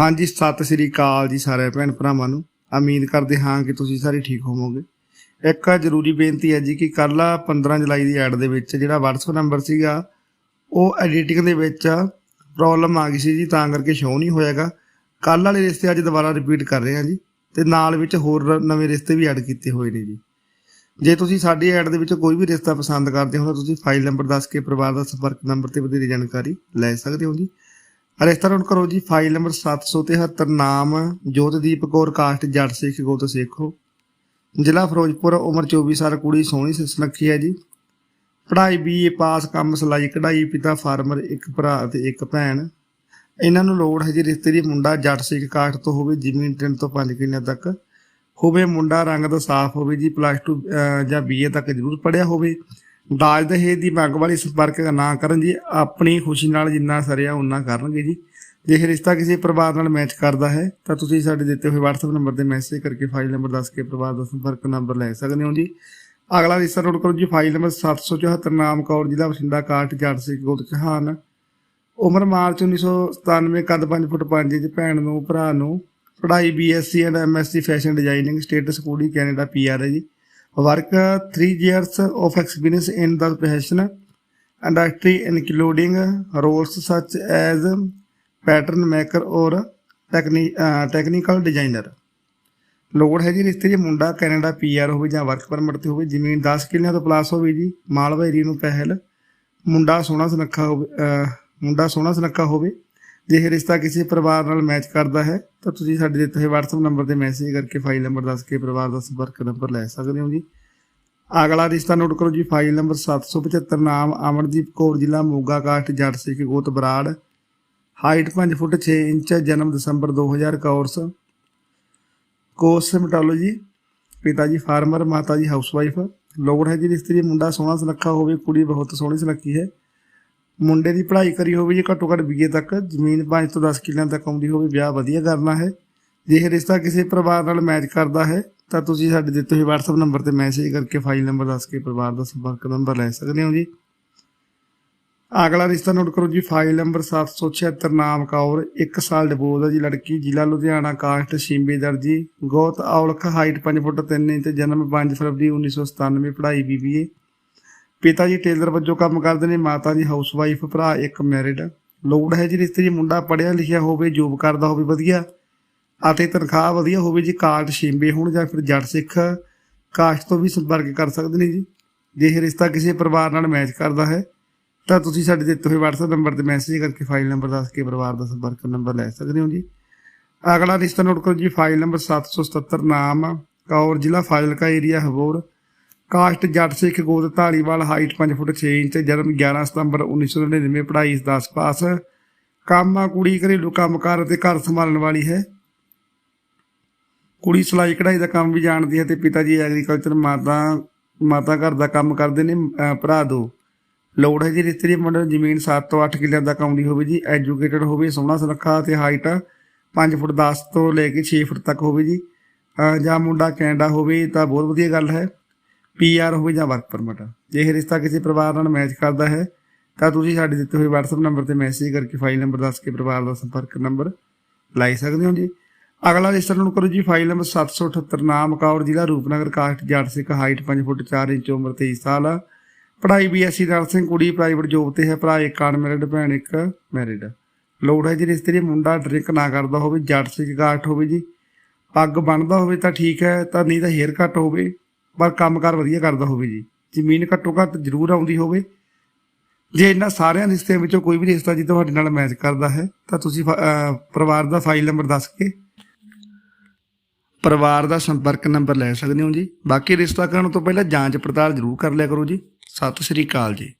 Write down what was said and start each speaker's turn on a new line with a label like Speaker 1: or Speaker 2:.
Speaker 1: ਹਾਂਜੀ, ਸਤਿ ਸ੍ਰੀ ਅਕਾਲ ਜੀ ਸਾਰੇ ਭੈਣ ਭਰਾਵਾਂ ਨੂੰ। ਉਮੀਦ ਕਰਦੇ ਹਾਂ ਕਿ ਤੁਸੀਂ ਸਾਰੇ ਠੀਕ ਹੋਵੋਗੇ। ਇੱਕ ਜ਼ਰੂਰੀ ਬੇਨਤੀ ਹੈ ਜੀ ਕਿ ਕੱਲ 15 ਜੁਲਾਈ ਦੀ ਐਡ ਦੇ ਵਿੱਚ ਜਿਹੜਾ WhatsApp ਨੰਬਰ ਸੀਗਾ, ਉਹ ਐਡੀਟਿੰਗ ਦੇ ਵਿੱਚ ਪ੍ਰੋਬਲਮ ਆ ਗਈ ਸੀ ਜੀ, ਤਾਂ ਕਰਕੇ ਸ਼ੋ ਨਹੀਂ ਹੋਇਆਗਾ। ਕੱਲ ਵਾਲੇ ਰਿਸ਼ਤੇ ਅੱਜ ਦੁਬਾਰਾ ਰਿਪੀਟ ਕਰ ਰਹੇ ਹਾਂ ਜੀ, ਤੇ ਨਾਲ ਵਿੱਚ ਹੋਰ ਨਵੇਂ ਰਿਸ਼ਤੇ ਵੀ ਐਡ ਕੀਤੇ ਹੋਏ ਨੇ ਜੀ। ਜੇ ਤੁਸੀਂ ਸਾਡੀ ਐਡ ਦੇ ਵਿੱਚ ਕੋਈ ਵੀ ਰਿਸ਼ਤਾ ਪਸੰਦ ਕਰਦੇ ਹੋ ਤਾਂ ਤੁਸੀਂ ਫਾਈਲ ਨੰਬਰ ਦੱਸ ਕੇ ਪਰਿਵਾਰ ਦਾ ਸੰਪਰਕ ਨੰਬਰ ਤੇ ਵਧੇਰੇ ਜਾਣਕਾਰੀ ਲੈ ਸਕਦੇ ਹੋ ਜੀ। ਰਿਸ਼ਤਾ ਕਰੋ ਜੀ ਫਾਈਲ ਨੰਬਰ 773 ਨਾਮ ਜੋਤਦੀਪ ਕੌਰ ਕਾਸਟ ਜੱਟ ਸਿੱਖ ਗੋਤ ਸਿੱਖੋ। ਜ਼ਿਲ੍ਹਾ ਫਿਰੋਜ਼ਪੁਰ, ਉਮਰ 24 ਸਾਲ, ਕੁੜੀ ਸੋਹਣੀ ਸੁਨੱਖੀ ਹੈ ਜੀ। ਪੜ੍ਹਾਈ ਬੀਏ ਪਾਸ, ਕੰਮ ਸਲਾਈ, ਕਢਾਈ, ਪਿਤਾ ਫਾਰਮਰ, ਇੱਕ ਭਰਾ ਅਤੇ ਇੱਕ ਭੈਣ। ਇਹਨਾਂ ਨੂੰ ਲੋੜ ਹੈ ਜੀ, ਰਿਸ਼ਤੇ ਦੀ ਮੁੰਡਾ ਜੱਟ ਸਿੱਖ ਕਾਸਟ ਤੋਂ ਹੋਵੇ, ਜ਼ਮੀਨ ਤਿੰਨ ਤੋਂ 5 ਕਿੱਲੇ ਤੱਕ। ਹੋਵੇ ਮੁੰਡਾ ਰੰਗ ਦਾ ਸਾਫ਼ ਹੋਵੇ ਜੀ ਪਲੱਸ 2 ਜਾਂ ਬੀਏ ਤੱਕ ਜ਼ਰੂਰ ਪੜ੍ਹਿਆ ਹੋਵੇ। ਦਾਜ ਦਹੇਜ ਦੀ ਮੰਗ ਵਾਲੀ ਸੰਪਰਕ ਨਾ ਕਰਨ ਜੀ, ਆਪਣੀ ਖੁਸ਼ੀ ਨਾਲ ਜਿੰਨਾ ਸਰਿਆ ਉਨਾ ਕਰਨਗੇ ਜੀ। ਜੇ ਰਿਸ਼ਤਾ ਕਿਸੇ ਪਰਿਵਾਰ ਨਾਲ ਮੈਚ ਕਰਦਾ ਹੈ, ਤਾਂ ਤੁਸੀਂ ਸਾਡੇ ਦਿੱਤੇ ਹੋਏ WhatsApp ਨੰਬਰ ਤੇ ਮੈਸੇਜ ਕਰਕੇ ਫਾਈਲ ਨੰਬਰ ਦੱਸ ਕੇ ਪਰਿਵਾਰ ਦਾ ਸੰਪਰਕ ਨੰਬਰ ਲੈ ਸਕਦੇ ਹੋ ਜੀ। ਅਗਲਾ ਰਿਸ਼ਤਾ ਨੋਟ ਕਰੋ ਜੀ ਫਾਈਲ ਨੰਬਰ 774 ਨਾਮ ਕੌਰ, ਜ਼ਿਲ੍ਹਾ ਬਠਿੰਡਾ ਕਾਟ ਜੱਟ ਸਿੱਖ ਗੋਤ ਚਹਾਨ ਉਮਰ ਮਾਰਚ 1997 ਕੱਦ 5 ਫੁੱਟ 5 ਇੰਚ, ਭੈਣ ਨੂੰ, ਭਰਾ ਨੂੰ, ਪੜ੍ਹਾਈ BSc and MSc fashion designing status ਕੁੜੀ ਕੈਨੇਡਾ ਪੀਆਰ ਹੈ ਜੀ। Work 3 years of experience in the profession industry including roles such as pattern maker or techni- uh, technical designer ਲੋੜ ਹੈ ਜੀ ਰਿਸ਼ਤੇ 'ਚ ਮੁੰਡਾ ਕੈਨੇਡਾ ਪੀਆਰ ਹੋਵੇ ਜਾਂ ਵਰਕ ਪਰਮਿਟ ਤੇ ਹੋਵੇ ਜ਼ਮੀਨ 10 ਕਿੱਲਿਆਂ ਤੋਂ ਪਲਾਸ ਹੋਵੇ ਜੀ ਮਾਲਵਾ ਏਰੀਆ ਨੂੰ ਪਹਿਲ ਮੁੰਡਾ ਸੋਹਣਾ ਸੁਨੱਖਾ ਹੋਵੇ ਅਹ ਮੁੰਡਾ ਸੋਹਣਾ ਸੁਨੱਖਾ ਹੋਵੇ ਜੇ ਇਹ ਰਿਸ਼ਤਾ ਕਿਸੇ ਪਰਿਵਾਰ ਨਾਲ ਮੈਚ ਕਰਦਾ ਹੈ, ਤਾਂ ਤੁਸੀਂ ਸਾਡੇ ਦਿੱਤੇ ਹੋਏ WhatsApp ਨੰਬਰ ਤੇ ਮੈਸੇਜ ਕਰਕੇ ਫਾਈਲ ਨੰਬਰ ਦੱਸ ਕੇ ਪਰਿਵਾਰ ਦਾ ਸੰਪਰਕ ਨੰਬਰ ਲੈ ਸਕਦੇ ਹੋ ਜੀ। ਅਗਲਾ ਰਿਸ਼ਤਾ ਨੋਟ ਕਰੋ ਜੀ ਫਾਈਲ ਨੰਬਰ 775 ਨਾਮ ਅਮਰਦੀਪ ਕੌਰ, ਜ਼ਿਲ੍ਹਾ ਮੋਗਾ ਕਾਸਟ, ਜੱਟ ਸਿੱਖ ਗੋਤ ਬਰਾੜ। ਹਾਈਟ 5 ਫੁੱਟ 6 ਇੰਚ, ਜਨਮ ਦਸੰਬਰ 2000 ਕੋਰਸ ਕੋਰਸ ਸਿਮਟੋਲੋਜੀ ਪਿਤਾ ਜੀ ਫਾਰਮਰ ਮਾਤਾ ਜੀ ਹਾਊਸਵਾਈਫ ਲੋੜ ਹੈ ਜੀ ਰਿਸ਼ਤੇ ਮੁੰਡਾ ਸੋਹਣਾ ਸੁਨੱਖਾ ਹੋਵੇ, ਕੁੜੀ ਬਹੁਤ ਸੋਹਣੀ ਸੁਨੱਖੀ ਹੈ। ਮੁੰਡੇ ਦੀ ਪੜ੍ਹਾਈ ਕਰੀ ਹੋਵੇ ਜੀ ਘੱਟੋ ਘੱਟ ਬੀਏ ਤੱਕ, ਜ਼ਮੀਨ 5 ਤੋਂ 10 ਕਿੱਲਿਆਂ ਤੱਕ ਆਉਂਦੀ ਹੋਵੇ, ਵਿਆਹ ਵਧੀਆ ਕਰਨਾ ਹੈ। ਜੇ ਰਿਸ਼ਤਾ ਕਿਸੇ ਪਰਿਵਾਰ ਨਾਲ ਮੈਚ ਕਰਦਾ ਹੈ, ਤਾਂ ਤੁਸੀਂ ਸਾਡੇ ਦਿੱਤੇ ਹੋਏ WhatsApp ਨੰਬਰ ਤੇ ਮੈਸੇਜ ਕਰਕੇ ਫਾਈਲ ਨੰਬਰ ਦੱਸ ਕੇ ਪਰਿਵਾਰ ਦਾ ਸੰਪਰਕ ਨੰਬਰ ਲੈ ਸਕਦੇ ਹੋ ਜੀ। ਅਗਲਾ ਰਿਸ਼ਤਾ ਨੋਟ ਕਰੋ ਜੀ ਫਾਈਲ ਨੰਬਰ 776 ਨਾਮ ਕੌਰ 1 ਸਾਲ ਡਿਵੋਰਸ ਹੈ ਜੀ ਲੜਕੀ, ਜ਼ਿਲ੍ਹਾ ਲੁਧਿਆਣਾ, ਕਾਸਟ, ਸ਼ਿੰਬੇ ਦਰਜੀ, ਗੋਤ, ਔਲਖ ਹਾਈਟ 5 ਫੁੱਟ 3 ਇੰਚ, ਜਨਮ 5 ਫਰਵਰੀ 1997 ਪੜ੍ਹਾਈ ਬੀਬੀਏ। ਪਿਤਾ ਜੀ ਟੇਲਰ ਵਜੋਂ ਕੰਮ ਕਰਦੇ ਨੇ, ਮਾਤਾ ਜੀ ਹਾਊਸਵਾਈਫ ਭਰਾ ਇੱਕ ਮੈਰਿਡ ਲੋੜ ਹੈ ਜੀ ਰਿਸ਼ਤੇ ਜੀ ਮੁੰਡਾ ਪੜ੍ਹਿਆ ਲਿਖਿਆ ਹੋਵੇ ਜੋਬ ਕਰਦਾ ਹੋਵੇ, ਵਧੀਆ। ਅਤੇ ਤਨਖਾਹ ਵਧੀਆ ਹੋਵੇ ਜੀ, ਕਾਰਡ ਸ਼ਿੰਬੇ ਹੋਣ ਜਾਂ ਫਿਰ ਜੱਟ ਸਿੱਖ ਕਾਸਟ ਤੋਂ ਵੀ ਸੰਪਰਕ ਕਰ ਸਕਦੇ ਨੇ ਜੀ। ਜੇ ਇਹ ਰਿਸ਼ਤਾ ਕਿਸੇ ਪਰਿਵਾਰ ਨਾਲ ਮੈਚ ਕਰਦਾ ਹੈ, ਤਾਂ ਤੁਸੀਂ ਸਾਡੇ ਦਿੱਤੇ ਹੋਏ WhatsApp ਨੰਬਰ ਤੇ ਮੈਸੇਜ ਕਰਕੇ ਫਾਈਲ ਨੰਬਰ ਦੱਸ ਕੇ ਪਰਿਵਾਰ ਦਾ ਸੰਪਰਕ ਨੰਬਰ ਲੈ ਸਕਦੇ ਹੋ ਜੀ। ਅਗਲਾ ਰਿਸ਼ਤਾ ਨੋਟ ਕਰੋ ਜੀ ਫਾਈਲ ਨੰਬਰ 777 ਨਾਮ, ਕੌਰ, ਜ਼ਿਲ੍ਹਾ ਫਾਜ਼ਿਲਕਾ ਏਰੀਆ ਹਬੋਰ। ਕਾਸਟ ਜੱਟ ਸਿੱਖ ਗੋਦ ਢਾਲੀਵਾਲ ਹਾਈਟ 5 ਫੁੱਟ 6 ਇੰਚ, ਜਨਮ 11 ਸਤੰਬਰ 1999 ਪੜ੍ਹਾਈ 10 ਪਾਸ ਕੰਮ ਆ ਕੁੜੀ ਘਰੇਲੂ ਕੰਮਕਾਰ ਅਤੇ ਘਰ ਸੰਭਾਲਣ ਵਾਲੀ ਹੈ। ਕੁੜੀ ਸਿਲਾਈ ਕਢਾਈ ਦਾ ਕੰਮ ਵੀ ਜਾਣਦੀ ਹੈ ਤੇ ਪਿਤਾ ਜੀ ਐਗਰੀਕਲਚਰ ਮਾਤਾ ਮਾਤਾ ਘਰ ਦਾ ਕੰਮ ਕਰਦੇ ਨੇ ਭਰਾ ਦੋ। ਲੋੜ ਹੈ ਜੀ ਰਿਸ਼ਤੇ ਦੀ ਮੁੰਡੇ ਨੂੰ ਜ਼ਮੀਨ 7 ਤੋਂ 8 ਕਿੱਲਿਆਂ ਤੱਕ ਆਉਂਦੀ ਹੋਵੇ ਜੀ, ਐਜੂਕੇਟਡ ਹੋਵੇ, ਸੋਹਣਾ ਸੁਨੱਖਾ ਤੇ ਹਾਈਟ 5 ਫੁੱਟ 10 ਤੋਂ ਲੈ ਕੇ 6 ਫੁੱਟ ਤੱਕ ਹੋਵੇ ਜੀ। ਜਾਂ ਮੁੰਡਾ ਕੈਨੇਡਾ ਹੋਵੇ ਤਾਂ ਬਹੁਤ ਵਧੀਆ ਗੱਲ ਹੈ। ਪੀਆਰ ਹੋਵੇ ਜਾਂ ਵਰਕ ਪਰਮਿਟ। ਜੇ ਇਹ ਰਿਸ਼ਤਾ ਕਿਸੇ ਪਰਿਵਾਰ ਨਾਲ ਮੈਚ ਕਰਦਾ ਹੈ, ਤਾਂ ਤੁਸੀਂ ਸਾਡੇ ਦਿੱਤੇ ਹੋਏ WhatsApp ਨੰਬਰ ਤੇ ਮੈਸੇਜ ਕਰਕੇ ਫਾਈਲ ਨੰਬਰ ਦੱਸ ਕੇ ਪਰਿਵਾਰ ਦਾ ਸੰਪਰਕ ਨੰਬਰ ਲਾਈ ਸਕਦੇ ਹੋ ਜੀ। ਅਗਲਾ ਰਿਸ਼ਤਾ ਨੂੰ ਕਰੋ ਜੀ ਫਾਈਲ ਨੰਬਰ 778 ਨਾਮ ਕੌਰ ਜ਼ਿਲ੍ਹਾ ਰੂਪਨਗਰ, ਕਾਸਟ ਜੱਟ ਸਿੱਖ ਹਾਈਟ 5 ਫੁੱਟ 4 ਇੰਚ, ਉਮਰ 23 ਸਾਲ। ਪੜ੍ਹਾਈ ਬੀਐਸਸੀ ਨਰਸਿੰਗ ਕੁੜੀ ਪ੍ਰਾਈਵੇਟ ਜੋਬ ਤੇ ਹੈ, ਭਰਾ ਇੱਕ ਅਨਮੈਰਿਡ ਭੈਣ ਇੱਕ ਮੈਰਿਡ ਲੋੜ ਹੈ ਜੀ ਰਿਸ਼ਤੇ ਦੀ ਮੁੰਡਾ ਡਰਿੰਕ ਨਾ ਕਰਦਾ ਹੋਵੇ, ਜੱਟ ਸਿੱਖ ਕਾਸਟ ਹੋਵੇ ਜੀ। ਪੱਗ ਬੰਨਦਾ ਹੋਵੇ ਤਾਂ ਠੀਕ ਹੈ, ਤਾਂ ਨਹੀਂ ਤਾਂ ਹੇਅਰ ਕੱਟ ਹੋਵੇ। ਪਰ ਕੰਮਕਾਰ ਵਧੀਆ ਕਰਦਾ ਹੋਵੇ ਜੀ। ਜ਼ਮੀਨ ਘੱਟੋ ਘੱਟ ਜ਼ਰੂਰ ਆਉਂਦੀ ਹੋਵੇ। ਜੇ ਇਹਨਾਂ ਸਾਰਿਆਂ ਰਿਸ਼ਤਿਆਂ ਵਿੱਚੋਂ ਕੋਈ ਵੀ ਰਿਸ਼ਤਾ ਜੀ ਤੁਹਾਡੇ ਨਾਲ ਮੈਚ ਕਰਦਾ ਹੈ, ਤਾਂ ਤੁਸੀਂ ਪਰਿਵਾਰ ਦਾ ਫਾਈਲ ਨੰਬਰ ਦੱਸ ਕੇ ਪਰਿਵਾਰ ਦਾ ਸੰਪਰਕ ਨੰਬਰ ਲੈ ਸਕਦੇ ਹੋ ਜੀ। ਬਾਕੀ ਰਿਸ਼ਤਾ ਕਰਨ ਤੋਂ ਪਹਿਲਾਂ ਜਾਂਚ ਪੜਤਾਲ ਜ਼ਰੂਰ ਕਰ ਲਿਆ ਕਰੋ ਜੀ। ਸਤਿ ਸ਼੍ਰੀ ਅਕਾਲ ਜੀ।